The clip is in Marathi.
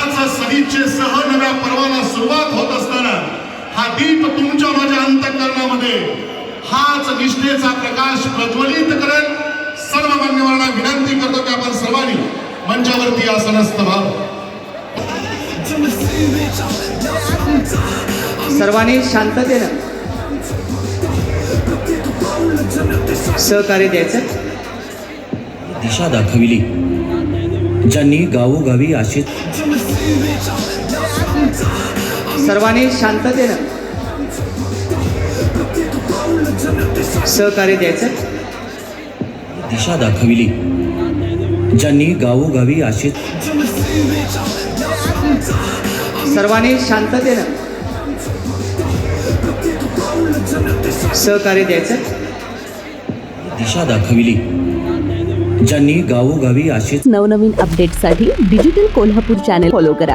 देवाच सदिच्छे सह नव्या पर्वाला सुरुवात होत असताना हा दीप तुमच्या माझ्या अंतकरणामध्ये हाच निष्ठेचा प्रकाश प्रज्वलित करत सर्व मान्यवरांना विनंती करतो की आपण सर्वांनी मंचावरती आसनस्थ व्हाव. सर्वांनी शांततेनं सहकार्य द्यायचं. दिशा दाखविली. ज्यांनी गावोगावी अशी सर्वांनी शांततेनं सहकार्य द्यायचं. दिशा दाखविली. ज्यांनी गावोगावी अशी सर्वांनी शांततेनं सहकार्य द्यायचं. दिशा दाखविली. ज्यांनी गावोगावी असे नवनवीन अपडेटसाठी डिजिटल कोल्हापूर चॅनेल फॉलो करा.